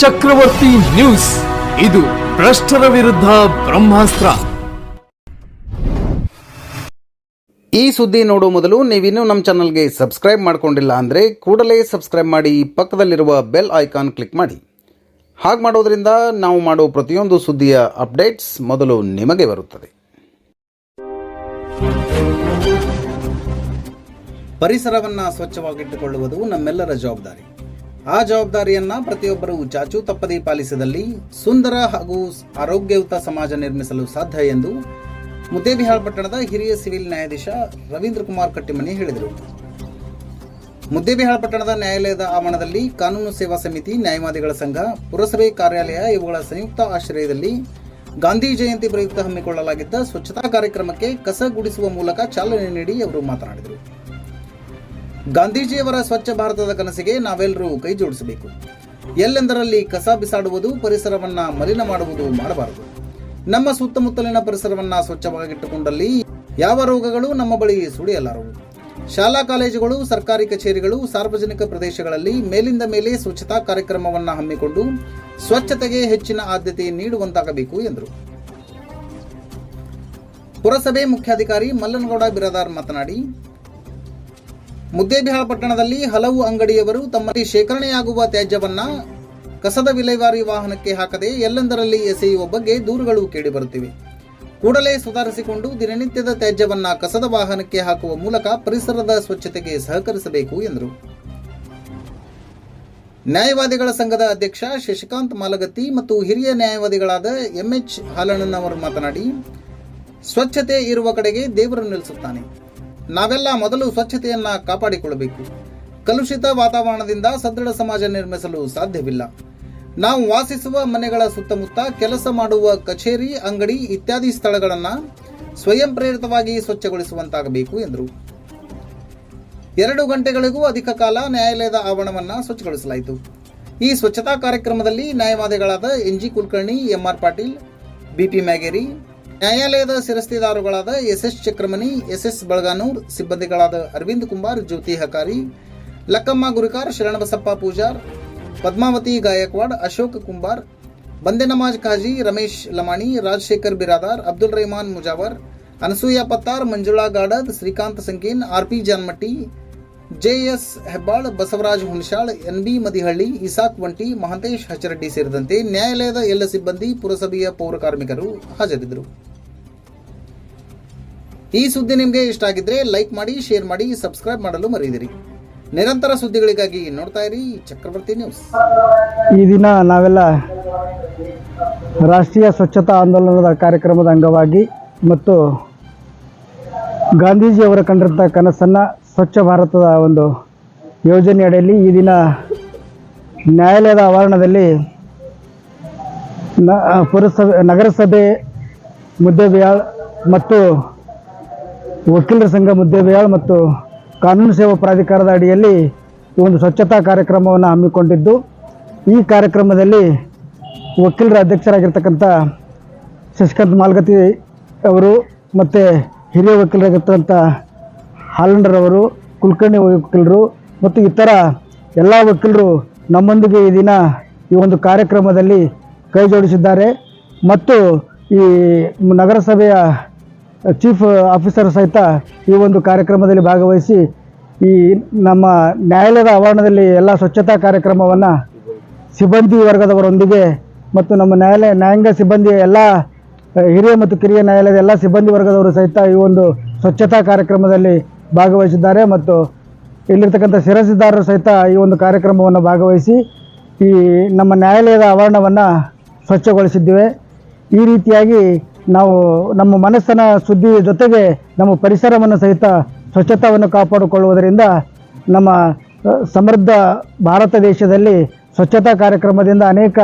ಚಕ್ರವರ್ತಿ news. ಇದು ಭ್ರಷ್ಟರ ವಿರುದ್ಧ ಬ್ರಹ್ಮಾಸ್ತ್ರ. ಈ ಸುದ್ದಿ ನೋಡುವ ಮೊದಲು ನೀವಿನ್ನೂ ನಮ್ಮ ಚಾನಲ್ಗೆ ಸಬ್ಸ್ಕ್ರೈಬ್ ಮಾಡ್ಕೊಂಡಿಲ್ಲ ಅಂದರೆ ಕೂಡಲೇ ಸಬ್ಸ್ಕ್ರೈಬ್ ಮಾಡಿ ಪಕ್ಕದಲ್ಲಿರುವ ಬೆಲ್ ಐಕಾನ್ ಕ್ಲಿಕ್ ಮಾಡಿ. ಹಾಗೆ ಮಾಡೋದ್ರಿಂದ ನಾವು ಮಾಡೋ ಪ್ರತಿಯೊಂದು ಸುದ್ದಿಯ ಅಪ್ಡೇಟ್ಸ್ ಮೊದಲು ನಿಮಗೆ ಬರುತ್ತದೆ. ಪರಿಸರವನ್ನು ಸ್ವಚ್ಛವಾಗಿಟ್ಟುಕೊಳ್ಳುವುದು ನಮ್ಮೆಲ್ಲರ ಜವಾಬ್ದಾರಿ. ಆ ಜವಾಬ್ದಾರಿಯನ್ನ ಪ್ರತಿಯೊಬ್ಬರೂ ಚಾಚೂ ತಪ್ಪದೇ ಪಾಲಿಸಿದಲ್ಲಿ ಸುಂದರ ಹಾಗೂ ಆರೋಗ್ಯಯುತ ಸಮಾಜ ನಿರ್ಮಿಸಲು ಸಾಧ್ಯ ಎಂದು ಮುದ್ದೇಬಿಹಾಳ್ ಪಟ್ಟಣದ ಹಿರಿಯ ಸಿವಿಲ್ ನ್ಯಾಯಾಧೀಶ ರವೀಂದ್ರ ಕುಮಾರ್ ಕಟ್ಟಿಮನಿ ಹೇಳಿದರು. ಮುದ್ದೇಬಿಹಾಳ್ ಪಟ್ಟಣದ ನ್ಯಾಯಾಲಯದ ಆವರಣದಲ್ಲಿ ಕಾನೂನು ಸೇವಾ ಸಮಿತಿ, ನ್ಯಾಯವಾದಿಗಳ ಸಂಘ, ಪುರಸಭೆ ಕಾರ್ಯಾಲಯ ಇವುಗಳ ಸಂಯುಕ್ತ ಆಶ್ರಯದಲ್ಲಿ ಗಾಂಧಿ ಜಯಂತಿ ಪ್ರಯುಕ್ತ ಹಮ್ಮಿಕೊಳ್ಳಲಾಗಿದ್ದ ಸ್ವಚ್ಛತಾ ಕಾರ್ಯಕ್ರಮಕ್ಕೆ ಕಸ ಗುಡಿಸುವ ಮೂಲಕ ಚಾಲನೆ ನೀಡಿ ಅವರು ಮಾತನಾಡಿದರು. ಗಾಂಧೀಜಿಯವರ ಸ್ವಚ್ಛ ಭಾರತದ ಕನಸಿಗೆ ನಾವೆಲ್ಲರೂ ಕೈ ಜೋಡಿಸಬೇಕು. ಎಲ್ಲೆಂದರಲ್ಲಿ ಕಸ ಬಿಸಾಡುವುದು, ಪರಿಸರವನ್ನ ಮಲಿನ ಮಾಡುವುದು ಮಾಡಬಾರದು. ನಮ್ಮ ಸುತ್ತಮುತ್ತಲಿನ ಪರಿಸರವನ್ನ ಸ್ವಚ್ಛವಾಗಿಟ್ಟುಕೊಂಡಲ್ಲಿ ಯಾವ ರೋಗಗಳು ನಮ್ಮ ಬಳಿ ಸುಳಿಯಲಾರವು. ಶಾಲಾ ಕಾಲೇಜುಗಳು, ಸರ್ಕಾರಿ ಕಚೇರಿಗಳು, ಸಾರ್ವಜನಿಕ ಪ್ರದೇಶಗಳಲ್ಲಿ ಮೇಲಿಂದ ಮೇಲೆ ಸ್ವಚ್ಛತಾ ಕಾರ್ಯಕ್ರಮವನ್ನು ಹಮ್ಮಿಕೊಂಡು ಸ್ವಚ್ಛತೆಗೆ ಹೆಚ್ಚಿನ ಆದ್ಯತೆ ನೀಡುವಂತಾಗಬೇಕು ಎಂದರು. ಪುರಸಭೆ ಮುಖ್ಯಾಧಿಕಾರಿ ಮಲ್ಲನಗೌಡ ಬಿರಾದಾರ್ ಮಾತನಾಡಿ ಮುದ್ದೇಬಿಹಾಳ ಪಟ್ಟಣದಲ್ಲಿ ಹಲವು ಅಂಗಡಿಯವರು ತಮ್ಮಲ್ಲಿ ಶೇಖರಣೆಯಾಗುವ ತ್ಯಾಜ್ಯವನ್ನ ಕಸದ ವಿಲೇವಾರಿ ವಾಹನಕ್ಕೆ ಹಾಕದೆ ಎಲ್ಲೆಂದರಲ್ಲಿ ಎಸೆಯುವ ಬಗ್ಗೆ ದೂರುಗಳು ಕೇಳಿಬರುತ್ತಿವೆ. ಕೂಡಲೇ ಸುಧಾರಿಸಿಕೊಂಡು ದಿನನಿತ್ಯದ ತ್ಯಾಜ್ಯವನ್ನ ಕಸದ ವಾಹನಕ್ಕೆ ಹಾಕುವ ಮೂಲಕ ಪರಿಸರದ ಸ್ವಚ್ಛತೆಗೆ ಸಹಕರಿಸಬೇಕು ಎಂದರು. ನ್ಯಾಯವಾದಿಗಳ ಸಂಘದ ಅಧ್ಯಕ್ಷ ಶಶಿಕಾಂತ್ ಮಾಲಗತ್ತಿ ಮತ್ತು ಹಿರಿಯ ನ್ಯಾಯವಾದಿಗಳಾದ ಎಂಎಚ್ ಹಾಲಣ್ಣನವರು ಮಾತನಾಡಿ, ಸ್ವಚ್ಛತೆ ಇರುವ ಕಡೆಗೆ ದೇವರು ನಿಲ್ಲಿಸುತ್ತಾನೆ. ನಾವೆಲ್ಲ ಮೊದಲು ಸ್ವಚ್ಛತೆಯನ್ನ ಕಾಪಾಡಿಕೊಳ್ಳಬೇಕು. ಕಲುಷಿತ ವಾತಾವರಣದಿಂದ ಸದೃಢ ಸಮಾಜ ನಿರ್ಮಿಸಲು ಸಾಧ್ಯವಿಲ್ಲ. ನಾವು ವಾಸಿಸುವ ಮನೆಗಳ ಸುತ್ತಮುತ್ತ ಕೆಲಸ ಮಾಡುವ ಕಚೇರಿ, ಅಂಗಡಿ ಇತ್ಯಾದಿ ಸ್ಥಳಗಳನ್ನು ಸ್ವಯಂ ಪ್ರೇರಿತವಾಗಿ ಸ್ವಚ್ಛಗೊಳಿಸುವಂತಾಗಬೇಕು ಎಂದರು. ಎರಡು ಗಂಟೆಗಳಿಗೂ ಅಧಿಕ ಕಾಲ ನ್ಯಾಯಾಲಯದ ಆವರಣವನ್ನು ಸ್ವಚ್ಛಗೊಳಿಸಲಾಯಿತು. ಈ ಸ್ವಚ್ಛತಾ ಕಾರ್ಯಕ್ರಮದಲ್ಲಿ ನ್ಯಾಯವಾದಿಗಳಾದ NG Kulkarni MR Patil BP Myageri ನ್ಯಾಯಾಲಯದ ಶಿರಸ್ತಿದಾರುಗಳಾದ SS Chakramani, SS Balaganur, ಸಿಬ್ಬಂದಿಗಳಾದ Arvind Kumar Jyoti Hakari, Lakkamma Gurikar, Sharanabasappa Pujar, Padmavati Gaikwad, Ashok Kumbar Bande Namaz Kazi, Ramesh Lamani, Rajashekar Biradar, Abdul Rehman Mujawar, Anasuya Pattar, Manjula Gadad, Srikanth Sankin R P Janmatti J S Hebbal, Basavaraj Hunashal N B Madihalli, Isaq Vanti Mahantesh Hacharaddi ಸೇರಿದಂತೆ ನ್ಯಾಯಾಲಯದ ಎಲ್ಲ ಸಿಬ್ಬಂದಿ ಪುರಸಭೆಯ ಪೌರ ಕಾರ್ಮಿಕರು ಹಾಜರಿದ್ದರು. ಈ ಸುದ್ದಿ ನಿಮಗೆ ಇಷ್ಟ ಆಗಿದ್ರೆ ಲೈಕ್ ಮಾಡಿ, ಶೇರ್ ಮಾಡಿ, ಸಬ್ಸ್ಕ್ರೈಬ್ ಮಾಡಲು ಮರೆಯದಿರಿ. ನಿರಂತರ ಸುದ್ದಿಗಳಿಗಾಗಿ ನೋಡ್ತಾ ಇರಿ ಚಕ್ರವರ್ತಿ ನ್ಯೂಸ್. ಈ ದಿನ ನಾವೆಲ್ಲ ರಾಷ್ಟ್ರೀಯ ಸ್ವಚ್ಛತಾ ಆಂದೋಲನದ ಕಾರ್ಯಕ್ರಮದ ಅಂಗವಾಗಿ ಮತ್ತು ಗಾಂಧೀಜಿಯವರ ಕಂಡಿದ್ದ ಕನಸನ್ನು ಸ್ವಚ್ಛ ಭಾರತದ ಒಂದು ಯೋಜನೆ ಅಡಿಯಲ್ಲಿ ಈ ದಿನ ನ್ಯಾಯಾಲಯದ ಆವರಣದಲ್ಲಿ ನ ಪುರಸಭೆ, ನಗರಸಭೆ ಮುದ್ದೇಬಿಯಾಳ್ ಮತ್ತು ವಕೀಲರ ಸಂಘ ಮುದ್ದೇಬಿಯಾಳ್ ಮತ್ತು ಕಾನೂನು ಸೇವಾ ಪ್ರಾಧಿಕಾರದ ಅಡಿಯಲ್ಲಿ ಒಂದು ಸ್ವಚ್ಛತಾ ಕಾರ್ಯಕ್ರಮವನ್ನು ಹಮ್ಮಿಕೊಂಡಿದ್ದು, ಈ ಕಾರ್ಯಕ್ರಮದಲ್ಲಿ ವಕೀಲರ ಅಧ್ಯಕ್ಷರಾಗಿರ್ತಕ್ಕಂಥ ಶಶಿಕಾಂತ್ ಮಾಲ್ಗತಿ ಅವರು ಮತ್ತು ಹಿರಿಯ ವಕೀಲರಾಗಿರ್ತಕ್ಕಂಥ ಹಾಲಂಡರವರು, ಕುಲಕರ್ಣಿ ವಕೀಲರು ಮತ್ತು ಇತರ ಎಲ್ಲ ವಕೀಲರು ನಮ್ಮೊಂದಿಗೆ ಈ ದಿನ ಈ ಒಂದು ಕಾರ್ಯಕ್ರಮದಲ್ಲಿ ಕೈ ಜೋಡಿಸಿದ್ದಾರೆ. ಮತ್ತು ಈ ನಗರಸಭೆಯ ಚೀಫ್ ಆಫೀಸರ್ ಸಹಿತ ಈ ಒಂದು ಕಾರ್ಯಕ್ರಮದಲ್ಲಿ ಭಾಗವಹಿಸಿ ಈ ನಮ್ಮ ನ್ಯಾಯಾಲಯದ ಆವರಣದಲ್ಲಿ ಎಲ್ಲ ಸ್ವಚ್ಛತಾ ಕಾರ್ಯಕ್ರಮವನ್ನು ಸಿಬ್ಬಂದಿ ವರ್ಗದವರೊಂದಿಗೆ ಮತ್ತು ನಮ್ಮ ನ್ಯಾಯಾಲಯ ನ್ಯಾಯಾಂಗ ಸಿಬ್ಬಂದಿಯ ಎಲ್ಲ, ಹಿರಿಯ ಮತ್ತು ಕಿರಿಯ ನ್ಯಾಯಾಲಯದ ಎಲ್ಲ ಸಿಬ್ಬಂದಿ ವರ್ಗದವರು ಸಹಿತ ಈ ಒಂದು ಸ್ವಚ್ಛತಾ ಕಾರ್ಯಕ್ರಮದಲ್ಲಿ ಭಾಗವಹಿಸಿದ್ದಾರೆ ಮತ್ತು ಇಲ್ಲಿರ್ತಕ್ಕಂಥ ಶಿರಸಿದಾರರು ಸಹಿತ ಈ ಒಂದು ಕಾರ್ಯಕ್ರಮವನ್ನು ಭಾಗವಹಿಸಿ ಈ ನಮ್ಮ ನ್ಯಾಯಾಲಯದ ಆವರಣವನ್ನು ಸ್ವಚ್ಛಗೊಳಿಸಿದ್ದೇವೆ. ಈ ರೀತಿಯಾಗಿ ನಾವು ನಮ್ಮ ಮನಸ್ಸನ ಸುದ್ದಿ ಜೊತೆಗೆ ನಮ್ಮ ಪರಿಸರವನ್ನು ಸಹಿತ ಸ್ವಚ್ಛತಾವನ್ನು ಕಾಪಾಡಿಕೊಳ್ಳುವುದರಿಂದ ನಮ್ಮ ಸಮೃದ್ಧ ಭಾರತ ದೇಶದಲ್ಲಿ ಸ್ವಚ್ಛತಾ ಕಾರ್ಯಕ್ರಮದಿಂದ ಅನೇಕ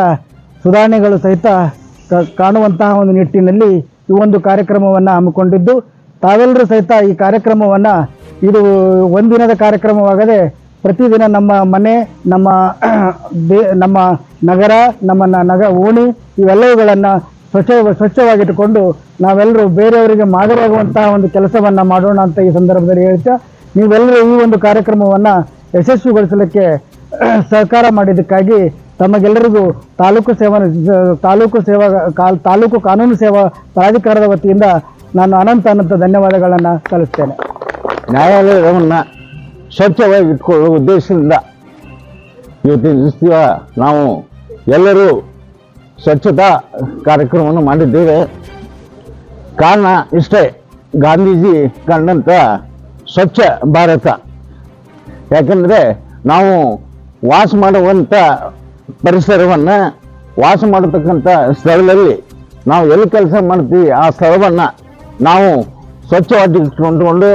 ಸುಧಾರಣೆಗಳು ಸಹಿತ ಕಾಣುವಂತಹ ಒಂದು ನಿಟ್ಟಿನಲ್ಲಿ ಈ ಒಂದು ಕಾರ್ಯಕ್ರಮವನ್ನು ಹಮ್ಮಿಕೊಂಡಿದ್ದು. ತಾವೆಲ್ಲರೂ ಸಹಿತ ಈ ಕಾರ್ಯಕ್ರಮವನ್ನು, ಇದು ಒಂದಿನದ ಕಾರ್ಯಕ್ರಮವಾಗದೆ ಪ್ರತಿದಿನ ನಮ್ಮ ಮನೆ, ನಮ್ಮ ದೇ ನಮ್ಮ ನಗರ, ನಮ್ಮ ನಗ, ಓಣಿ, ಇವೆಲ್ಲವುಗಳನ್ನು ಸ್ವಚ್ಛ, ಸ್ವಚ್ಛವಾಗಿಟ್ಟುಕೊಂಡು ನಾವೆಲ್ಲರೂ ಬೇರೆಯವರಿಗೆ ಮಾದರಿಯಾಗುವಂತಹ ಒಂದು ಕೆಲಸವನ್ನು ಮಾಡೋಣ ಅಂತ ಈ ಸಂದರ್ಭದಲ್ಲಿ ಹೇಳ್ತಾ, ನೀವೆಲ್ಲರೂ ಈ ಒಂದು ಕಾರ್ಯಕ್ರಮವನ್ನು ಯಶಸ್ವಿಗೊಳಿಸಲಿಕ್ಕೆ ಸಹಕಾರ ಮಾಡಿದ್ದಕ್ಕಾಗಿ ತಮಗೆಲ್ಲರಿಗೂ ತಾಲೂಕು ಸೇವಾ ತಾಲೂಕು ಸೇವಾ ತಾಲೂಕು ಕಾನೂನು ಸೇವಾ ಪ್ರಾಧಿಕಾರದ ವತಿಯಿಂದ ನಾನು ಅನಂತ ಅನಂತ ಧನ್ಯವಾದಗಳನ್ನು ಸಲ್ಲಿಸ್ತೇನೆ. ನ್ಯಾಯಾಲಯವನ್ನು ಸ್ವಚ್ಛವಾಗಿ ಇಟ್ಕೊಳ್ಳುವ ಉದ್ದೇಶದಿಂದ ಇವತ್ತಿನ ದಿವಸ ನಾವು ಎಲ್ಲರೂ ಸ್ವಚ್ಛತಾ ಕಾರ್ಯಕ್ರಮವನ್ನು ಮಾಡಿದ್ದೇವೆ. ಕಾರಣ ಇಷ್ಟೇ, ಗಾಂಧೀಜಿ ಕಂಡಂಥ ಸ್ವಚ್ಛ ಭಾರತ. ಯಾಕಂದರೆ ನಾವು ವಾಸ ಮಾಡುವಂಥ ಪರಿಸರವನ್ನು, ವಾಸ ಮಾಡತಕ್ಕಂಥ ಸ್ಥಳದಲ್ಲಿ ನಾವು ಎಲ್ಲಿ ಕೆಲಸ ಮಾಡ್ತೀವಿ, ಆ ಸ್ಥಳವನ್ನು ನಾವು ಸ್ವಚ್ಛವಾಗಿ ಇಟ್ಕೊಂಡ್ಕೊಂಡು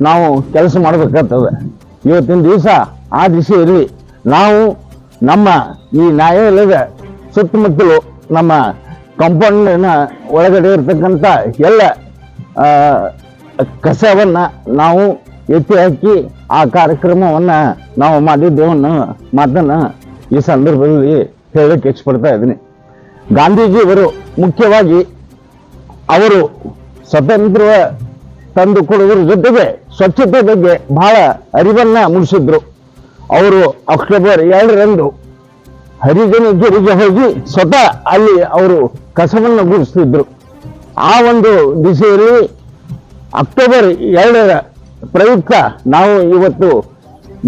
ನಾವು ಕೆಲಸ ಮಾಡಬೇಕಾಗ್ತದೆ ಇವತ್ತಿನ ದಿವಸ ಆ ದಿಶೆಯಲ್ಲಿ ನಾವು ನಮ್ಮ ಈ ನ್ಯಾಯಾಲಯದ ಸುತ್ತಮುತ್ತಲು ನಮ್ಮ ಕಾಂಪೌಂಡಿನ ಒಳಗಡೆ ಇರತಕ್ಕಂಥ ಎಲ್ಲ ಕಸವನ್ನು ನಾವು ಎತ್ತಿ ಹಾಕಿ ಆ ಕಾರ್ಯಕ್ರಮವನ್ನು ನಾವು ಮಾಡಿದ್ದೇವೆ ಅನ್ನೋ ಮಾತನ್ನು ಈ ಸಂದರ್ಭದಲ್ಲಿ ಹೇಳಕ್ಕೆ ಇಚ್ಛಪಡ್ತಾ ಇದ್ದೀನಿ. ಗಾಂಧೀಜಿಯವರು ಮುಖ್ಯವಾಗಿ ಅವರು ಸ್ವತಂತ್ರ ತಂದು ಕೊಡುವುದರ ಜೊತೆಗೆ ಸ್ವಚ್ಛತೆ ಬಗ್ಗೆ ಬಹಳ ಅರಿವನ್ನ ಮೂಡಿಸಿದ್ರು. ಅವರು ಅಕ್ಟೋಬರ್ ಎರಡರಂದು ಹರಿಜನಗಿರಿಗೆ ಹೋಗಿ ಸ್ವತಃ ಅಲ್ಲಿ ಅವರು ಕಸವನ್ನು ಗುಡಿಸ್ತಿದ್ರು. ಆ ಒಂದು ದಿಸೆಯಲ್ಲಿ ಅಕ್ಟೋಬರ್ ಎರಡರ ಪ್ರಯುಕ್ತ ನಾವು ಇವತ್ತು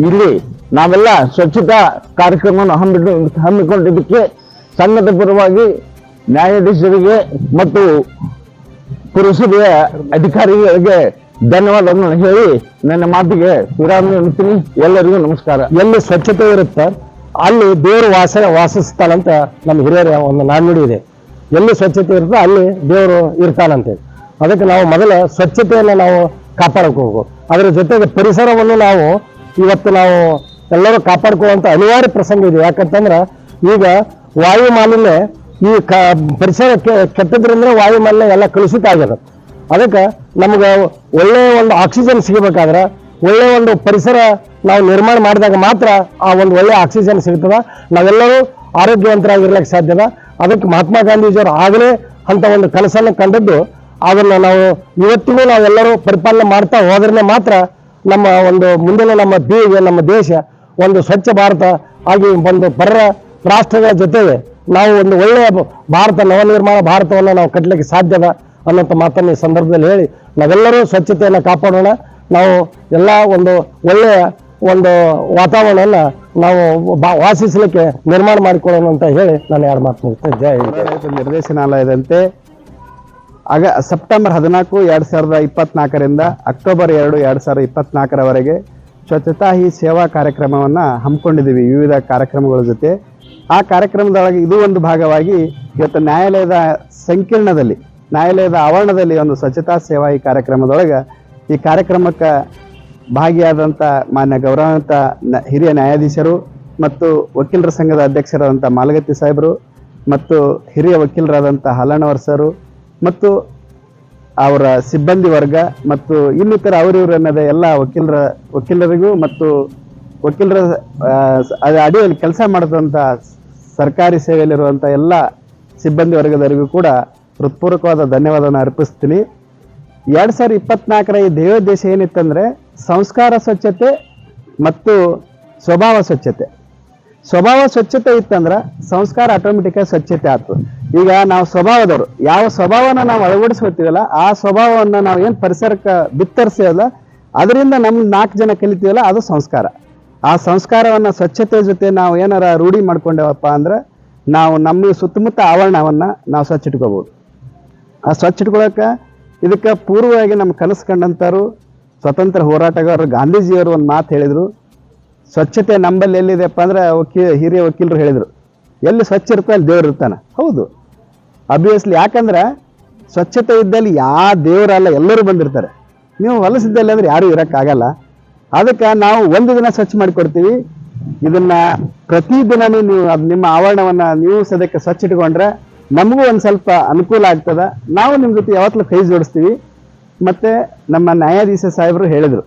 ಇಲ್ಲಿ ನಾವೆಲ್ಲ ಸ್ವಚ್ಛತಾ ಕಾರ್ಯಕ್ರಮವನ್ನು ಹಮ್ಮಿಟ್ಟು ಹಮ್ಮಿಕೊಂಡಿದ್ದಕ್ಕೆ ಸಂಘದ ಪರವಾಗಿ ನ್ಯಾಯಾಧೀಶರಿಗೆ ಮತ್ತು ಪುರಸಭೆಯ ಅಧಿಕಾರಿಗಳಿಗೆ ಧನ್ಯವಾದಗಳನ್ನು ಹೇಳಿ ನನ್ನ ಮಾತಿಗೆ ವಿರಾಮ ಎನ್ನುತ್ತೀನಿ ಎಲ್ಲರಿಗೂ ನಮಸ್ಕಾರ. ಎಲ್ಲಿ ಸ್ವಚ್ಛತೆ ಇರುತ್ತೆ? ಅಲ್ಲಿ ದೇವರು ವಾಸ ವಾಸಿಸ್ತಾನಂತ ನಮ್ಮ ಹಿರಿಯರ ಒಂದು ನಾಣ್ಣುಡಿ ಇದೆ. ಎಲ್ಲಿ ಸ್ವಚ್ಛತೆ ಇರುತ್ತೆ ಅಲ್ಲಿ ದೇವರು ಇರ್ತಾನಂತೆ. ಅದಕ್ಕೆ ನಾವು ಮೊದಲ ಸ್ವಚ್ಛತೆಯನ್ನು ನಾವು ಕಾಪಾಡ್ಕೋಬೇಕು ಅದರ ಜೊತೆಗೆ ಪರಿಸರವನ್ನು ನಾವು ಇವತ್ತು ನಾವು ಎಲ್ಲರೂ ಕಾಪಾಡ್ಕೊಳ್ಳುವಂಥ ಅನಿವಾರ್ಯ ಪ್ರಸಂಗ ಇದೆ. ಯಾಕಂತಂದ್ರೆ ಈಗ ವಾಯು ಮಾಲಿನ್ಯ ಈ ಕ ಪರಿಸರ ಕೆ- ಕೆಟ್ಟದ್ರಿಂದ ವಾಯುಮಾಲಿನ್ಯ ಎಲ್ಲ ಕಲುಷಿತ ಆಗ್ಯದ ಅದಕ್ಕೆ ನಮ್ಗೆ ಒಳ್ಳೆಯ ಒಂದು ಆಕ್ಸಿಜನ್ ಸಿಗಬೇಕಾದ್ರೆ ಒಳ್ಳೆಯ ಒಂದು ಪರಿಸರ ನಾವು ನಿರ್ಮಾಣ ಮಾಡಿದಾಗ ಮಾತ್ರ ಆ ಒಂದು ಒಳ್ಳೆಯ ಆಕ್ಸಿಜನ್ ಸಿಗ್ತದೆ. ನಾವೆಲ್ಲರೂ ಆರೋಗ್ಯವಂತರಾಗಿರ್ಲಿಕ್ಕೆ ಸಾಧ್ಯದ. ಅದಕ್ಕೆ ಮಹಾತ್ಮ ಗಾಂಧೀಜಿಯವರು ಆಗಲೇ ಅಂತ ಒಂದು ಕನಸನ್ನು ಕಂಡದ್ದು, ಅದನ್ನು ನಾವು ಇವತ್ತಿಗೂ ನಾವೆಲ್ಲರೂ ಪರಿಪಾಲನೆ ಮಾಡ್ತಾ ಹೋದ್ರೆ ಮಾತ್ರ ನಮ್ಮ ಒಂದು ಮುಂದಿನ ನಮ್ಮ ಪೀಳಿಗೆ ನಮ್ಮ ದೇಶ ಒಂದು ಸ್ವಚ್ಛ ಭಾರತ ಆಗಿ ಒಂದು ಪರ ರಾಷ್ಟ್ರಗಳ ಜೊತೆಗೆ ನಾವು ಒಂದು ಒಳ್ಳೆಯ ಭಾರತ ನವನಿರ್ಮಾಣ ಭಾರತವನ್ನು ನಾವು ಕಟ್ಟಲಿಕ್ಕೆ ಸಾಧ್ಯದ ಅನ್ನೋಂಥ ಮಾತನ್ನು ಈ ಸಂದರ್ಭದಲ್ಲಿ ಹೇಳಿ ನಾವೆಲ್ಲರೂ ಸ್ವಚ್ಛತೆಯನ್ನು ಕಾಪಾಡೋಣ ನಾವು ಎಲ್ಲ ಒಂದು ಒಳ್ಳೆಯ ಒಂದು ವಾತಾವರಣವನ್ನು ನಾವು ವಾಸಿಸಲಿಕ್ಕೆ ನಿರ್ಮಾಣ ಮಾಡಿಕೊಳ್ಳೋಣ ಅಂತ ಹೇಳಿ ನಾನು ಎರಡು ಮಾತು ಮುಗಿಸ್ತೇನೆ ಜೈ ಹಿಂದ್. ನಿರ್ದೇಶನಾಲಯದಂತೆ ಆಗ ಸೆಪ್ಟೆಂಬರ್ ಹದಿನಾಲ್ಕು ಎರಡು ಸಾವಿರದ ಇಪ್ಪತ್ನಾಲ್ಕರಿಂದ ಅಕ್ಟೋಬರ್ ಎರಡು ಎರಡು ಸಾವಿರದ ಇಪ್ಪತ್ನಾಲ್ಕರವರೆಗೆ ಸ್ವಚ್ಛತಾ ಹಿ ಸೇವಾ ಕಾರ್ಯಕ್ರಮವನ್ನು ಹಮ್ಮಿಕೊಂಡಿದ್ದೀವಿ ವಿವಿಧ ಕಾರ್ಯಕ್ರಮಗಳ ಜೊತೆ ಆ ಕಾರ್ಯಕ್ರಮದೊಳಗೆ ಇದು ಒಂದು ಭಾಗವಾಗಿ ಇವತ್ತು ನ್ಯಾಯಾಲಯದ ಸಂಕೀರ್ಣದಲ್ಲಿ, ನ್ಯಾಯಾಲಯದ ಆವರಣದಲ್ಲಿ ಒಂದು ಸ್ವಚ್ಛತಾ ಸೇವಾ ಈ ಕಾರ್ಯಕ್ರಮದೊಳಗೆ ಈ ಕಾರ್ಯಕ್ರಮಕ್ಕೆ ಭಾಗಿಯಾದಂಥ ಮಾನ್ಯ ಗೌರವಾನ್ವಿತ ಹಿರಿಯ ನ್ಯಾಯಾಧೀಶರು ಮತ್ತು ವಕೀಲರ ಸಂಘದ ಅಧ್ಯಕ್ಷರಾದಂಥ ಮಾಲಗತ್ತಿ ಸಾಹೇಬರು ಮತ್ತು ಹಿರಿಯ ವಕೀಲರಾದಂಥ ಹಲ್ಲಣ್ಣವರ್ ಸರು ಮತ್ತು ಅವರ ಸಿಬ್ಬಂದಿ ವರ್ಗ ಮತ್ತು ಇನ್ನಿತರ ಅವರಿವರು ಅನ್ನೋದೇ ಎಲ್ಲ ವಕೀಲರ, ವಕೀಲರಿಗೂ ಮತ್ತು ವಕೀಲರ ಅಡಿಯಲ್ಲಿ ಕೆಲಸ ಮಾಡಿದಂಥ ಸರ್ಕಾರಿ ಸೇವೆಯಲ್ಲಿರುವಂಥ ಎಲ್ಲ ಸಿಬ್ಬಂದಿ ವರ್ಗದವರಿಗೂ ಕೂಡ ಹೃತ್ಪೂರ್ವಕವಾದ ಧನ್ಯವಾದವನ್ನು ಅರ್ಪಿಸ್ತೀನಿ. ಎರಡು ಸಾವಿರದ ಇಪ್ಪತ್ನಾಲ್ಕರ ಈ ದೇವೋದ್ದೇಶ ಏನಿತ್ತಂದರೆ ಸಂಸ್ಕಾರ ಸ್ವಚ್ಛತೆ ಮತ್ತು ಸ್ವಭಾವ ಸ್ವಚ್ಛತೆ. ಸ್ವಭಾವ ಸ್ವಚ್ಛತೆ ಇತ್ತಂದ್ರೆ ಸಂಸ್ಕಾರ ಆಟೋಮೆಟಿಕ್ ಸ್ವಚ್ಛತೆ ಆಯ್ತು ಈಗ ನಾವು ಸ್ವಭಾವದವರು, ಯಾವ ಸ್ವಭಾವನ ನಾವು ಅಳವಡಿಸ್ಕೊತೀವಲ್ಲ ಆ ಸ್ವಭಾವವನ್ನು ನಾವು ಏನು ಪರಿಸರಕ್ಕೆ ಬಿತ್ತರಿಸಿವಲ್ಲ ಅದರಿಂದ ನಮ್ಮ ನಾಲ್ಕು ಜನ ಕಲಿತೀವಲ್ಲ, ಅದು ಸಂಸ್ಕಾರ. ಆ ಸಂಸ್ಕಾರವನ್ನ, ಸ್ವಚ್ಛತೆ ಜೊತೆ ನಾವು ಏನಾರ ರೂಢಿ ಮಾಡ್ಕೊಂಡೇವಪ್ಪ ಅಂದ್ರೆ ನಾವು ನಮ್ಮ ಸುತ್ತಮುತ್ತ ಆವರಣವನ್ನ ನಾವು ಸ್ವಚ್ಛ ಇಟ್ಕೋಬೋದು. ಆ ಸ್ವಚ್ಛ ಇಟ್ಕೊಳಕ್ಕೆ ಇದಕ್ಕೆ ಪೂರ್ವವಾಗಿ ನಮ್ಮ ಕನಸು ಕಂಡಂಥವ್ರು ಸ್ವತಂತ್ರ ಹೋರಾಟಗಾರರು ಗಾಂಧೀಜಿಯವರು ಒಂದು ಮಾತು ಹೇಳಿದರು. ಸ್ವಚ್ಛತೆ ನಂಬಲ್ಲಿ ಎಲ್ಲಿದೆಪ್ಪ ಅಂದ್ರೆ ವಕೀ, ಹಿರಿಯ ವಕೀಲರು ಹೇಳಿದರು. ಎಲ್ಲಿ ಸ್ವಚ್ಛ ಇರ್ತೋ ಅಲ್ಲಿ ದೇವ್ರು ಇರ್ತಾನೆ. ಹೌದು. ಅಬ್ವಿಯಸ್ಲಿ ಯಾಕಂದ್ರೆ ಸ್ವಚ್ಛತೆ ಇದ್ದಲ್ಲಿ ಯಾವ ದೇವರಲ್ಲ ಎಲ್ಲರೂ ಬಂದಿರ್ತಾರೆ. ನೀವು ಹೊಲಸಿದ್ದಲ್ಲಿ ಅಂದ್ರೆ ಯಾರೂ ಇರೋಕ್ಕಾಗಲ್ಲ. ಅದಕ್ಕೆ ನಾವು ಒಂದು ದಿನ ಸ್ವಚ್ಛ ಮಾಡಿಕೊಡ್ತೀವಿ. ಇದನ್ನ ಪ್ರತಿದಿನನೂ ನೀವು ಅದು ನಿಮ್ಮ ಆವರಣವನ್ನ ನೀವು ಸದ್ಯಕ್ಕೆ ಸ್ವಚ್ಛ ಇಟ್ಕೊಂಡ್ರೆ ನಮಗೂ ಒಂದು ಸ್ವಲ್ಪ ಅನುಕೂಲ ಆಗ್ತದೆ. ನಾವು ನಿಮ್ಮ ಜೊತೆ ಯಾವತ್ತೂ ಕೈ ಜೋಡಿಸ್ತೀವಿ. ಮತ್ತೆ ನಮ್ಮ ನ್ಯಾಯಾಧೀಶ ಸಾಹೇಬರು ಹೇಳಿದರು,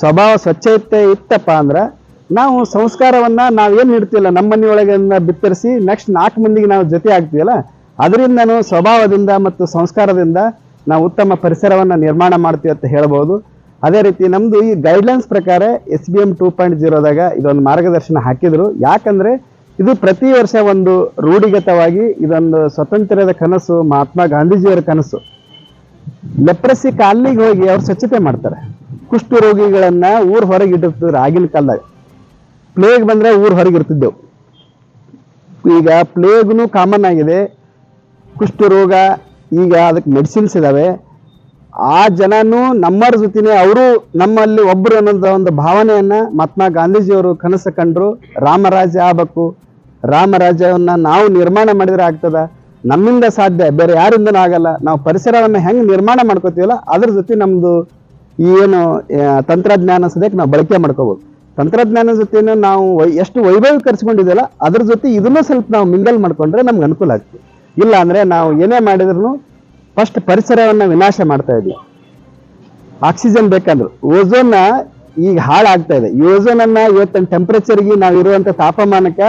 ಸ್ವಭಾವ ಸ್ವಚ್ಛತೆ ಇತ್ತಪ್ಪ ಅಂದ್ರೆ ನಾವು ಸಂಸ್ಕಾರವನ್ನ ನಾವೇನು ನೀಡ್ತೀವಲ್ಲ ನಮ್ಮ ಮನೆಯೊಳಗೆ ಬಿತ್ತರಿಸಿ ನೆಕ್ಸ್ಟ್ ನಾಲ್ಕು ಮಂದಿಗೆ ನಾವು ಜೊತೆ ಆಗ್ತೀವಲ್ಲ, ಅದರಿಂದನೂ ಸ್ವಭಾವದಿಂದ ಮತ್ತು ಸಂಸ್ಕಾರದಿಂದ ನಾವು ಉತ್ತಮ ಪರಿಸರವನ್ನು ನಿರ್ಮಾಣ ಮಾಡ್ತೀವಿ ಅಂತ ಹೇಳ್ಬೋದು. ಅದೇ ರೀತಿ ನಮ್ಮದು ಈ ಗೈಡ್ಲೈನ್ಸ್ ಪ್ರಕಾರ S B M two point ಜೀರೋದಾಗ ಇದೊಂದು ಮಾರ್ಗದರ್ಶನ ಹಾಕಿದ್ರು. ಯಾಕಂದ್ರೆ ಇದು ಪ್ರತಿ ವರ್ಷ ಒಂದು ರೂಢಿಗತವಾಗಿ ಇದೊಂದು ಸ್ವತಂತ್ರದ ಕನಸು, ಮಹಾತ್ಮ ಗಾಂಧೀಜಿಯವರ ಕನಸು. ಲೆಪ್ರಸಿ ಕಾಲನಿಗೆ ಹೋಗಿ ಅವ್ರು ಸ್ವಚ್ಛತೆ ಮಾಡ್ತಾರೆ. ಕುಷ್ಠ ರೋಗಿಗಳನ್ನು ಊರ್ ಹೊರಗೆ ಇಟ್ಟಿರ್ತಿದ್ರು ಆಗಿನ ಕಾಲದಾಗ. ಪ್ಲೇಗ್ ಬಂದ್ರೆ ಊರ್ ಹೊರಗೆ ಇರ್ತಿದ್ದೆವು. ಈಗ ಪ್ಲೇಗ್ನು ಕಾಮನ್ ಆಗಿದೆ. ಕುಷ್ಠರೋಗ ಈಗ ಅದಕ್ಕೆ ಮೆಡಿಸಿನ್ಸ್ ಇದಾವೆ. ಆ ಜನನು ನಮ್ಮರ ಜೊತೆನೆ, ಅವರು ನಮ್ಮಲ್ಲಿ ಒಬ್ರು ಅನ್ನೋದ ಒಂದು ಭಾವನೆಯನ್ನ ಮಹಾತ್ಮ ಗಾಂಧೀಜಿಯವರು ಕನಸು ಕಂಡ್ರು. ರಾಮರಾಜ್ಯ ಆಗ್ಬೇಕು. ರಾಮರಾಜ್ಯವನ್ನ ನಾವು ನಿರ್ಮಾಣ ಮಾಡಿದ್ರೆ ಆಗ್ತದ. ನಮ್ಮಿಂದ ಸಾಧ್ಯ, ಬೇರೆ ಯಾರಿಂದನೂ ಆಗಲ್ಲ. ನಾವು ಪರಿಸರವನ್ನ ಹೆಂಗ್ ನಿರ್ಮಾಣ ಮಾಡ್ಕೋತೀವಲ್ಲ, ಅದ್ರ ಜೊತೆ ನಮ್ದು ಈ ಏನು ತಂತ್ರಜ್ಞಾನ ಸದ್ಯಕ್ಕೆ ನಾವು ಬಳಕೆ ಮಾಡ್ಕೋಬಹುದು ತಂತ್ರಜ್ಞಾನ ಜೊತೆನೂ ನಾವು ಎಷ್ಟು ವೈಭವೀಕರಿಸ್ಕೊಂಡಿದೆಯಲ್ಲ ಅದ್ರ ಜೊತೆ ಇದನ್ನೂ ಸ್ವಲ್ಪ ನಾವು ಮಿಂಗಲ್ ಮಾಡ್ಕೊಂಡ್ರೆ ನಮ್ಗೆ ಅನುಕೂಲ ಆಗ್ತದೆ. ಇಲ್ಲ ಅಂದ್ರೆ ನಾವು ಏನೇ ಮಾಡಿದ್ರು ಫಸ್ಟ್ ಪರಿಸರವನ್ನು ವಿನಾಶ ಮಾಡ್ತಾ ಇದ್ವಿ ಆಕ್ಸಿಜನ್ ಬೇಕಂದ್ರು. ಓಝೋನ್ನ ಈಗ ಹಾಳಾಗ್ತಾ ಇದೆ. ಓಝೋನ್ ಅನ್ನ ಇವತ್ತಿನ ಟೆಂಪರೇಚರ್ಗೆ ನಾವು ಇರುವಂತ ತಾಪಮಾನಕ್ಕೆ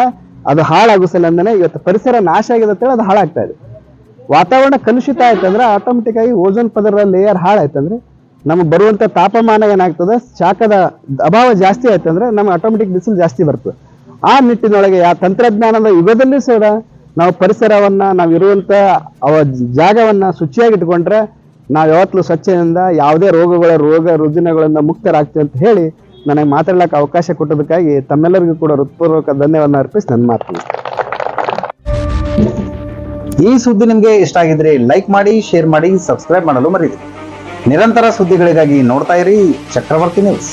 ಅದು ಹಾಳಾಗೋ ಸಲಂದನೆ ಇವತ್ತು ಪರಿಸರ ನಾಶ ಆಗಿದೆ ಅಂತೇಳಿ ಅದು ಹಾಳಾಗ್ತಾ ಇದೆ. ವಾತಾವರಣ ಕಲುಷಿತ ಆಯ್ತಂದ್ರೆ ಆಟೋಮೆಟಿಕ್ ಆಗಿ ಓಝೋನ್ ಪದರ ಲೇಯರ್ ಹಾಳಾಯ್ತಂದ್ರೆ ನಮಗೆ ಬರುವಂತ ತಾಪಮಾನ ಏನಾಗ್ತದೆ? ಶಾಖದ ಅಭಾವ ಜಾಸ್ತಿ ಆಯ್ತಂದ್ರೆ ನಮ್ಗೆ ಆಟೋಮೆಟಿಕ್ ಬಿಸಿಲು ಜಾಸ್ತಿ ಬರ್ತದೆ. ಆ ನಿಟ್ಟಿನೊಳಗೆ ಆ ತಂತ್ರಜ್ಞಾನದ ಯುಗದಲ್ಲಿ ಸಹ ನಾವು ಪರಿಸರವನ್ನ ನಾವು ಇರುವಂತ ಅವ ಜಾಗವನ್ನ ಶುಚಿಯಾಗಿಟ್ಕೊಂಡ್ರೆ ನಾವು ಯಾವತ್ತೂ ಸ್ವಚ್ಛದಿಂದ ಯಾವುದೇ ರೋಗಗಳ ರೋಗ ರುಜಿನಗಳಿಂದ ಮುಕ್ತರಾಗ್ತೀವಿ ಅಂತ ಹೇಳಿ ನನಗೆ ಮಾತಾಡಲಿಕ್ಕೆ ಅವಕಾಶ ಕೊಟ್ಟದಕ್ಕಾಗಿ ತಮ್ಮೆಲ್ಲರಿಗೂ ಕೂಡ ಹೃತ್ಪೂರ್ವಕ ಧನ್ಯವಾದ ಅರ್ಪಿಸಿ ನನ್ನ ಮಾತು ಈ ಸುದ್ದಿ ನಿಮಗೆ ಇಷ್ಟ ಆಗಿದ್ರೆ ಲೈಕ್ ಮಾಡಿ, ಶೇರ್ ಮಾಡಿ, ಸಬ್ಸ್ಕ್ರೈಬ್ ಮಾಡಲು ಮರೀರಿ ನಿರಂತರ ಸುದ್ದಿಗಳಿಗಾಗಿ ನೋಡ್ತಾ ಇರಿ ಚಕ್ರವರ್ತಿ ನ್ಯೂಸ್.